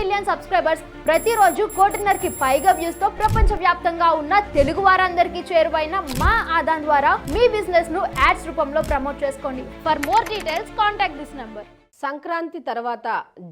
Million subscribers ప్రతిరోజు కోటిన్నరకి పైగా వ్యూస్తో ప్రపంచ వ్యాప్తంగా ఉన్న తెలుగు వారందరికీ చేరువైన మా ఆదాన్ ద్వారా మీ బిజినెస్ను యాడ్స్ రూపంలో ప్రమోట్ చేసుకోండి. For more details contact this number Sankranti తర్వాత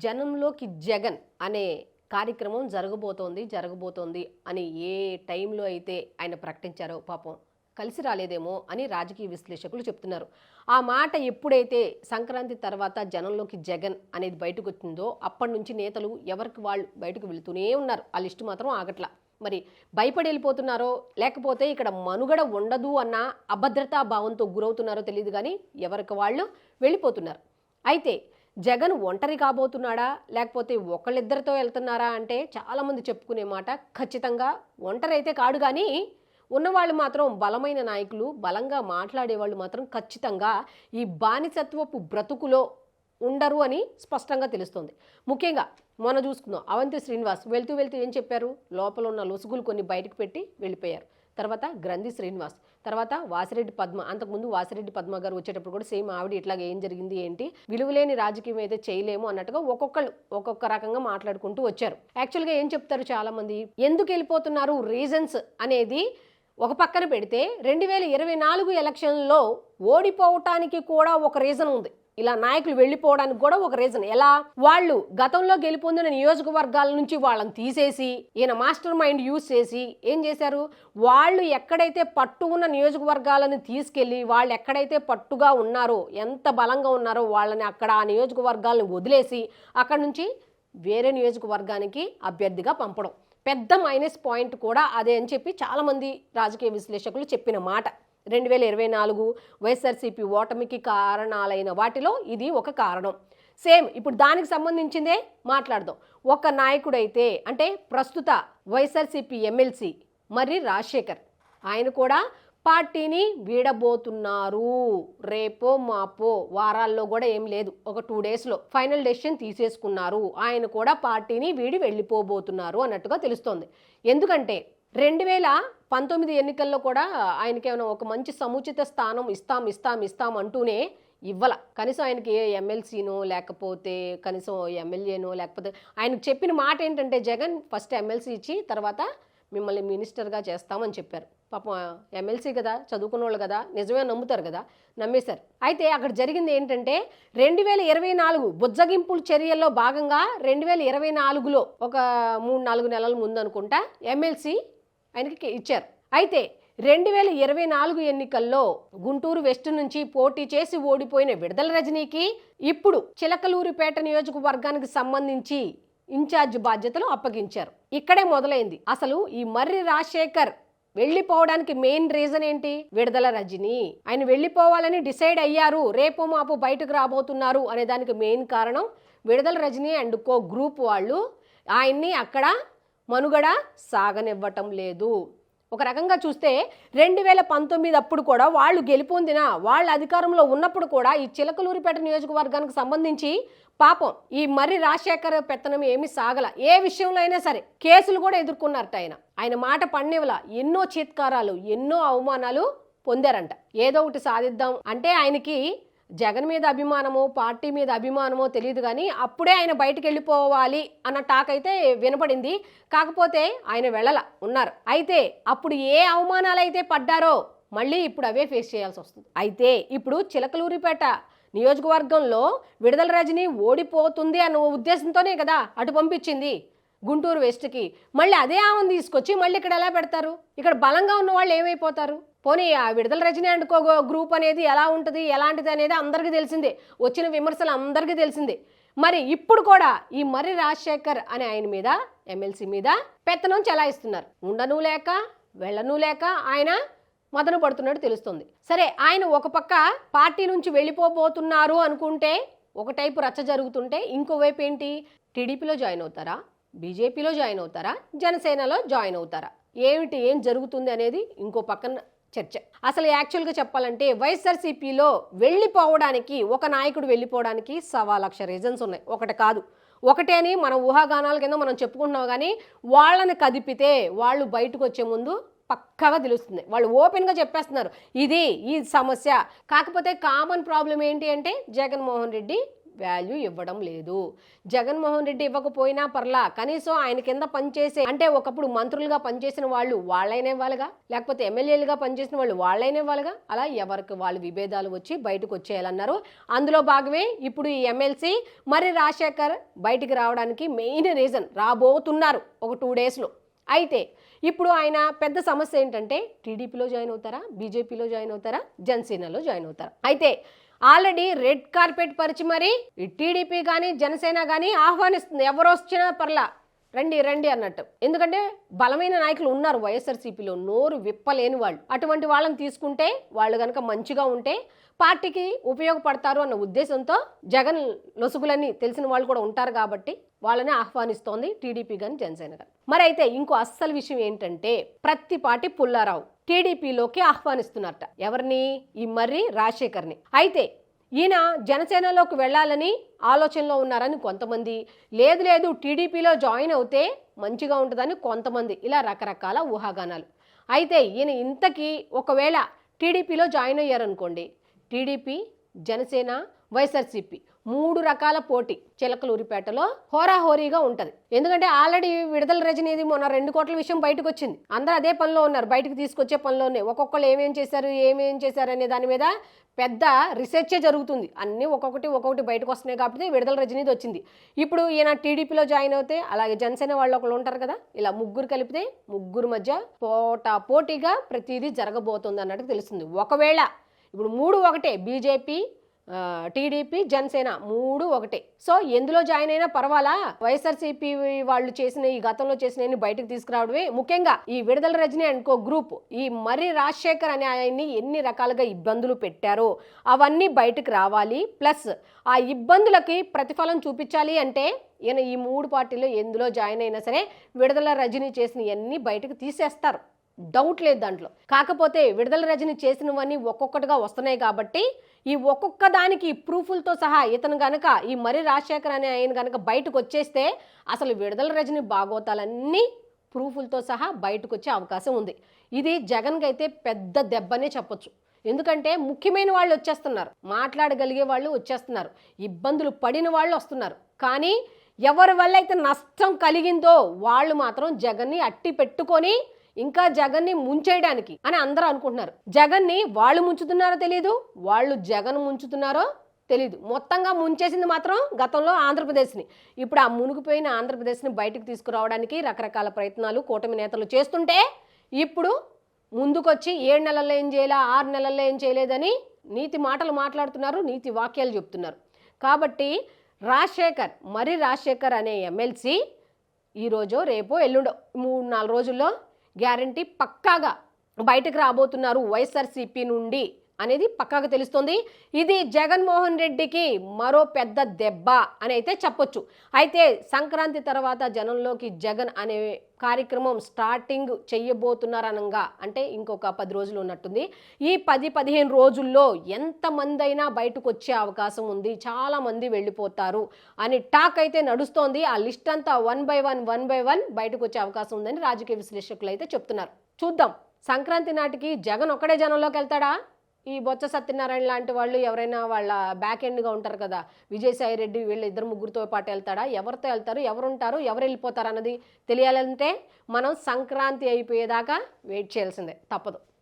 జనంలోకి జగన్ అనే కార్యక్రమం జరగబోతోంది జరగబోతోంది అని ఏ టైంలో అయితే ఆయన ప్రకటించారో పాపం కలిసి రాలేదేమో అని రాజకీయ విశ్లేషకులు చెప్తున్నారు. ఆ మాట ఎప్పుడైతే సంక్రాంతి తర్వాత జనంలోకి జగన్ అనేది బయటకు వచ్చిందో అప్పటి నుంచి నేతలు ఎవరికి వాళ్ళు బయటకు వెళ్తూనే ఉన్నారు. ఆ లిస్టు మాత్రం ఆగట్లా. మరి భయపడి వెళ్ళిపోతున్నారో లేకపోతే ఇక్కడ మనుగడ ఉండదు అన్న అభద్రతా భావంతో గురవుతున్నారో తెలియదు కానీ ఎవరికి వాళ్ళు వెళ్ళిపోతున్నారు. అయితే జగన్ ఒంటరి కాబోతున్నాడా లేకపోతే ఒకళ్ళిద్దరితో వెళ్తున్నారా అంటే చాలామంది చెప్పుకునే మాట ఖచ్చితంగా ఒంటరి అయితే కాడు కానీ ఉన్నవాళ్ళు మాత్రం బలమైన నాయకులు బలంగా మాట్లాడేవాళ్ళు మాత్రం ఖచ్చితంగా ఈ బానిసత్వపు బ్రతుకులో ఉండరు అని స్పష్టంగా తెలుస్తోంది. ముఖ్యంగా మొన్న చూసుకుందాం అవంతి శ్రీనివాస్ వెళ్తూ వెళ్తూ ఏం చెప్పారు? లోపల ఉన్న లొసుగులు కొన్ని బయటకు పెట్టి వెళ్ళిపోయారు. తర్వాత గ్రంథి శ్రీనివాస్ తర్వాత వాసిరెడ్డి పద్మ అంతకుముందు వాసిరెడ్డి పద్మ గారు వచ్చేటప్పుడు కూడా సేమ్ ఆవిడ ఇట్లా ఏం జరిగింది ఏంటి? విలువలేని రాజకీయం అయితే చేయలేము అన్నట్టుగా ఒక్కొక్కళ్ళు ఒక్కొక్క రకంగా మాట్లాడుకుంటూ వచ్చారు. యాక్చువల్గా ఏం చెప్తారు చాలామంది? ఎందుకు వెళ్ళిపోతున్నారు రీజన్స్ అనేది ఒక పక్కన పెడితే రెండు వేల ఇరవై నాలుగు ఎలక్షన్లో ఓడిపోవటానికి కూడా ఒక రీజన్ ఉంది. ఇలా నాయకులు వెళ్ళిపోవడానికి కూడా ఒక రీజన్. ఎలా? వాళ్ళు గతంలో గెలుపొందిన నియోజకవర్గాల నుంచి వాళ్ళని తీసేసి ఈయన మాస్టర్ మైండ్ యూజ్ చేసి ఏం చేశారు? వాళ్ళు ఎక్కడైతే పట్టు ఉన్న నియోజకవర్గాలను తీసుకెళ్ళి వాళ్ళు ఎక్కడైతే పట్టుగా ఉన్నారో ఎంత బలంగా ఉన్నారో వాళ్ళని అక్కడ ఆ నియోజకవర్గాలను వదిలేసి అక్కడ నుంచి వేరే నియోజకవర్గానికి అభ్యర్థిగా పంపడం. పెద్ద మైనస్ పాయింట్ కూడా అదే అని చెప్పి చాలామంది రాజకీయ విశ్లేషకులు చెప్పిన మాట. రెండు వేల ఇరవై నాలుగు వైఎస్ఆర్సీపీ ఓటమికి కారణాలైన వాటిలో ఇది ఒక కారణం. సేమ్ ఇప్పుడు దానికి సంబంధించిందే మాట్లాడదాం. ఒక నాయకుడైతే అంటే ప్రస్తుత వైఎస్ఆర్సీపీ ఎమ్మెల్సీ మర్రి రాజశేఖర్. ఆయన కూడా పార్టీని వీడబోతున్నారు. రేపో మాపో వారాల్లో కూడా ఏం లేదు. ఒక టూ డేస్లో ఫైనల్ డెసిషన్ తీసేసుకున్నారు. ఆయన కూడా పార్టీని వీడి వెళ్ళిపోబోతున్నారు అన్నట్టుగా తెలుస్తోంది. ఎందుకంటే రెండు వేల పంతొమ్మిది ఎన్నికల్లో కూడా ఆయనకేమైనా ఒక మంచి సముచిత స్థానం ఇస్తాం ఇస్తాం ఇస్తాం అంటూనే ఇవ్వాల. కనీసం ఆయనకి ఏ ఎమ్మెల్సీనో లేకపోతే కనీసం ఎమ్మెల్యేనో లేకపోతే ఆయనకు చెప్పిన మాట ఏంటంటే జగన్ ఫస్ట్ ఎమ్మెల్సీ ఇచ్చి తర్వాత మిమ్మల్ని మినిస్టర్గా చేస్తామని చెప్పారు. పాపం ఎమ్మెల్సీ కదా చదువుకున్న వాళ్ళు కదా నిజమే నమ్ముతారు కదా నమ్మేశారు. అయితే అక్కడ జరిగింది ఏంటంటే రెండు వేల ఇరవై నాలుగు బుజ్జగింపుల చర్యల్లో భాగంగా రెండు వేల ఇరవై నాలుగులో ఒక మూడు నాలుగు నెలల ముందు అనుకుంటా ఎమ్మెల్సీ ఆయనకి ఇచ్చారు. అయితే రెండు వేల ఇరవై నాలుగు ఎన్నికల్లో గుంటూరు వెస్ట్ నుంచి పోటీ చేసి ఓడిపోయిన విడుదల రజనీకి ఇప్పుడు చిలకలూరిపేట నియోజకవర్గానికి సంబంధించి ఇన్ఛార్జ్ బాధ్యతలు అప్పగించారు. ఇక్కడే మొదలైంది. అసలు ఈ మర్రి రాజశేఖర్ వెళ్ళిపోవడానికి మెయిన్ రీజన్ ఏంటి? విడుదల రజని. ఆయన వెళ్ళిపోవాలని డిసైడ్ అయ్యారు. రేపు మాపు బయటకు రాబోతున్నారు అనే దానికి మెయిన్ కారణం విడుదల రజని అండ్ కో గ్రూప్ వాళ్ళు. ఆయన్ని అక్కడ మనుగడ సాగనివ్వటం లేదు. ఒక రకంగా చూస్తే రెండు వేల పంతొమ్మిది అప్పుడు కూడా వాళ్ళు గెలుపొందిన వాళ్ళ అధికారంలో ఉన్నప్పుడు కూడా ఈ చిలకలూరిపేట నియోజకవర్గానికి సంబంధించి పాపం ఈ మర్రి రాజశేఖర్ పెత్తనం ఏమి సాగల. ఏ విషయంలో అయినా సరే కేసులు కూడా ఎదుర్కొన్నారట ఆయన. ఆయన మాట పన్నివల. ఎన్నో చీత్కారాలు ఎన్నో అవమానాలు పొందారంట. ఏదో ఒకటి సాధిద్దాం అంటే ఆయనకి జగన్ మీద అభిమానమో పార్టీ మీద అభిమానమో తెలియదు కానీ అప్పుడే ఆయన బయటకు వెళ్ళిపోవాలి అన్న టాక్ అయితే వినపడింది. కాకపోతే ఆయన వెళ్ళల ఉన్నారు. అయితే అప్పుడు ఏ అవమానాలు అయితే పడ్డారో మళ్ళీ ఇప్పుడు అవే ఫేస్ చేయాల్సి వస్తుంది. అయితే ఇప్పుడు చిలకలూరిపేట నియోజకవర్గంలో విడుదల రజని ఓడిపోతుంది అన్న ఉద్దేశంతోనే కదా అటు పంపించింది గుంటూరు వెస్ట్కి. మళ్ళీ అదే ఆమెను తీసుకొచ్చి మళ్ళీ ఇక్కడ ఎలా పెడతారు? ఇక్కడ బలంగా ఉన్న వాళ్ళు ఏమైపోతారు? పోనీ ఆ విడుదల రజని అండ్ కో గ్రూప్ అనేది ఎలా ఉంటుంది ఎలాంటిది అనేది అందరికీ తెలిసిందే. వచ్చిన విమర్శలు అందరికీ తెలిసిందే. మరి ఇప్పుడు కూడా ఈ మర్రి రాజశేఖర్ అనే ఆయన మీద ఎమ్మెల్సీ మీద పెత్తనం చెలాయిస్తున్నారు. ఉండను లేక వెళ్ళను లేక ఆయన మదన పడుతున్నట్టు తెలుస్తుంది. సరే ఆయన ఒక పక్క పార్టీ నుంచి వెళ్ళిపోబోతున్నారు అనుకుంటే ఒక టైపు రచ్చ జరుగుతుంటే ఇంకోవైపు ఏంటి? టీడీపీలో జాయిన్ అవుతారా? బీజేపీలో జాయిన్ అవుతారా? జనసేనలో జాయిన్ అవుతారా? ఏమిటి ఏం జరుగుతుంది అనేది ఇంకో పక్కన చర్చ. అసలు యాక్చువల్గా చెప్పాలంటే వైఎస్ఆర్సీపీలో వెళ్ళిపోవడానికి ఒక నాయకుడు వెళ్ళిపోవడానికి సవా లక్ష రీజన్స్ ఉన్నాయి. ఒకటి కాదు. ఒకటే అని మన ఊహాగానాల కింద మనం చెప్పుకుంటున్నాం కానీ వాళ్ళని కదిపితే వాళ్ళు బయటకు వచ్చే ముందు పక్కగా తెలుస్తుంది. వాళ్ళు ఓపెన్గా చెప్పేస్తున్నారు. ఇది ఈ సమస్య. కాకపోతే కామన్ ప్రాబ్లం ఏంటి అంటే జగన్మోహన్ రెడ్డి వాల్యూ ఇవ్వడం లేదు. జగన్మోహన్ రెడ్డి ఇవ్వకపోయినా పర్లా కనీసం ఆయన కింద పనిచేసే అంటే ఒకప్పుడు మంత్రులుగా పనిచేసిన వాళ్ళు వాళ్ళైనా ఇవ్వాలిగా? లేకపోతే ఎమ్మెల్యేలుగా పనిచేసిన వాళ్ళు వాళ్ళైనా ఇవ్వాలిగా? అలా ఎవరికి వాళ్ళు విభేదాలు వచ్చి బయటకు వచ్చేయాలన్నారు. అందులో భాగమే ఇప్పుడు ఈ ఎమ్మెల్సీ మరి రాజశేఖర్ బయటికి రావడానికి మెయిన్ రీజన్ రాబోతున్నారు ఒక టూ డేస్లో. అయితే ఇప్పుడు ఆయన పెద్ద సమస్య ఏంటంటే టీడీపీలో జాయిన్ అవుతారా? బీజేపీలో జాయిన్ అవుతారా? జనసేనలో జాయిన్ అవుతారా? అయితే ఆల్రెడీ రెడ్ కార్పెట్ పరిచి మరీ టీడీపీ కానీ జనసేన కానీ ఆహ్వానిస్తుంది. ఎవరు వచ్చినా పర్లా. రండి రండి అన్నట్టు. ఎందుకంటే బలమైన నాయకులు ఉన్నారు వైఎస్ఆర్సీపీలో నోరు విప్పలేని వాళ్ళు. అటువంటి వాళ్ళని తీసుకుంటే వాళ్ళు కనుక మంచిగా ఉంటే పార్టీకి ఉపయోగపడతారు అన్న ఉద్దేశంతో జగన్ లొసుగులని తెలిసిన వాళ్ళు కూడా ఉంటారు కాబట్టి వాళ్ళని ఆహ్వానిస్తోంది టీడీపీ కానీ జనసేన కానీ మరి అయితే ఇంకో అస్సలు విషయం ఏంటంటే ప్రతి పార్టీ పుల్లారావు టీడీపీలోకి ఆహ్వానిస్తున్నారట. ఎవరిని? ఈ మర్రి రాజశేఖర్ని. అయితే ఈయన జనసేనలోకి వెళ్ళాలని ఆలోచనలో ఉన్నారని కొంతమంది. లేదు లేదు టీడీపీలో జాయిన్ అవుతే మంచిగా ఉంటుందని కొంతమంది. ఇలా రకరకాల ఊహాగానాలు. అయితే ఈయన ఇంతకీ ఒకవేళ టీడీపీలో జాయిన్ అయ్యారనుకోండి టీడీపీ జనసేన వైఎస్ఆర్సీపీ మూడు రకాల పోటీ చిలకలూరిపేటలో హోరాహోరీగా ఉంటది. ఎందుకంటే ఆల్రెడీ విడుదల రజనీది మొన్న రెండు కోట్ల విషయం బయటకు వచ్చింది అందరూ అదే పనిలో ఉన్నారు. బయటకు తీసుకొచ్చే పనిలోనే ఒక్కొక్కరు ఏమేం చేశారు ఏమేం చేశారు అనే దాని మీద పెద్ద రీసెర్చే జరుగుతుంది. అన్నీ ఒక్కొక్కటి ఒక్కొక్కటి బయటకు వస్తున్నాయి కాబట్టి విడుదల రజనీది వచ్చింది. ఇప్పుడు ఈయన టీడీపీలో జాయిన్ అవుతే అలాగే జనసేన వాళ్ళు ఒకళ్ళు ఉంటారు కదా ఇలా ముగ్గురు కలిపితే ముగ్గురు మధ్య పోటా పోటీగా ప్రతిదీ జరగబోతుంది అన్నట్టు తెలుస్తుంది. ఒకవేళ ఇప్పుడు మూడు ఒకటే బీజేపీ టీడీపీ జనసేన మూడు ఒకటే. సో ఎందులో జాయిన్ అయినా పర్వాలా? వైఎస్ఆర్సీపీ వాళ్ళు చేసిన ఈ గతంలో చేసిన బయటకు తీసుకురావడమే ముఖ్యంగా ఈ విడుదల రజని అనుకో గ్రూప్ ఈ మర్రి రాజశేఖర్ అనే ఆయన్ని ఎన్ని రకాలుగా ఇబ్బందులు పెట్టారో అవన్నీ బయటకు రావాలి. ప్లస్ ఆ ఇబ్బందులకి ప్రతిఫలం చూపించాలి అంటే ఈయన ఈ మూడు పార్టీలో ఎందులో జాయిన్ అయినా సరే విడుదల రజని చేసినవన్నీ బయటకు తీసేస్తారు. డౌట్ లేదు దాంట్లో. కాకపోతే విడుదల రజని చేసినవన్నీ ఒక్కొక్కటిగా వస్తున్నాయి కాబట్టి ఈ ఒక్కొక్క దానికి ప్రూఫ్లతో సహా ఇతను గనక ఈ మరి రాజశేఖర్ అనే ఆయన గనక బయటకు వచ్చేస్తే అసలు విడుదల రజని బాగోతాలన్నీ ప్రూఫ్లతో సహా బయటకు వచ్చే అవకాశం ఉంది. ఇది జగన్కి అయితే పెద్ద దెబ్బనే చెప్పొచ్చు. ఎందుకంటే ముఖ్యమైన వాళ్ళు వచ్చేస్తున్నారు. మాట్లాడగలిగే వాళ్ళు వచ్చేస్తున్నారు. ఇబ్బందులు పడిన వాళ్ళు వస్తున్నారు. కానీ ఎవరి వల్ల అయితే నష్టం కలిగిందో వాళ్ళు మాత్రం జగన్ని అట్టి పెట్టుకొని ఇంకా జగన్ని ముంచేయడానికి అని అందరూ అనుకుంటున్నారు. జగన్ని వాళ్ళు ముంచుతున్నారో తెలియదు వాళ్ళు జగన్ ముంచుతున్నారో తెలీదు. మొత్తంగా ముంచేసింది మాత్రం గతంలో ఆంధ్రప్రదేశ్ని. ఇప్పుడు ఆ మునిగిపోయిన ఆంధ్రప్రదేశ్ని బయటకు తీసుకురావడానికి రకరకాల ప్రయత్నాలు కూటమి నేతలు చేస్తుంటే ఇప్పుడు ముందుకొచ్చి ఏడు నెలల్లో ఏం చేయాలా ఆరు నెలల్లో ఏం చేయలేదని నీతి మాటలు మాట్లాడుతున్నారు నీతి వాక్యాలు చెప్తున్నారు. కాబట్టి రాజశేఖర్ మరి రాజశేఖర్ అనే ఎమ్మెల్సీ ఈరోజో రేపో ఎల్లుండో మూడు నాలుగు రోజుల్లో గ్యారంటీ పక్కాగా బయటకు రాబోతున్నారు వైఎస్ఆర్సీపీ నుండి. అనేది పక్కాగా తెలుస్తుంది. ఇది జగన్మోహన్ రెడ్డికి మరో పెద్ద దెబ్బ అని అయితే చెప్పొచ్చు. అయితే సంక్రాంతి తర్వాత జనంలోకి జగన్ అనే కార్యక్రమం స్టార్టింగ్ చెయ్యబోతున్నారనంగా అంటే ఇంకొక పది రోజులు ఉన్నట్టుంది. ఈ పది పదిహేను రోజుల్లో ఎంతమంది అయినా బయటకు వచ్చే అవకాశం ఉంది. చాలామంది వెళ్ళిపోతారు అని టాక్ అయితే నడుస్తోంది. ఆ లిస్ట్ అంతా one by one one by one బయటకు వచ్చే అవకాశం ఉందని రాజకీయ విశ్లేషకులు అయితే చెప్తున్నారు. చూద్దాం. సంక్రాంతి నాటికి జగన్ ఒక్కడే జనంలోకి వెళ్తాడా ఈ బొత్స సత్యనారాయణ లాంటి వాళ్ళు ఎవరైనా వాళ్ళ బ్యాక్ ఎండ్గా ఉంటారు కదా విజయసాయి రెడ్డి వీళ్ళు ఇద్దరు ముగ్గురితో పాటు వెళ్తాడా? ఎవరితో వెళ్తారు? ఎవరుంటారు? ఎవరు వెళ్ళిపోతారు అన్నది తెలియాలంటే మనం సంక్రాంతి అయిపోయేదాకా వెయిట్ చేయాల్సిందే తప్పదు.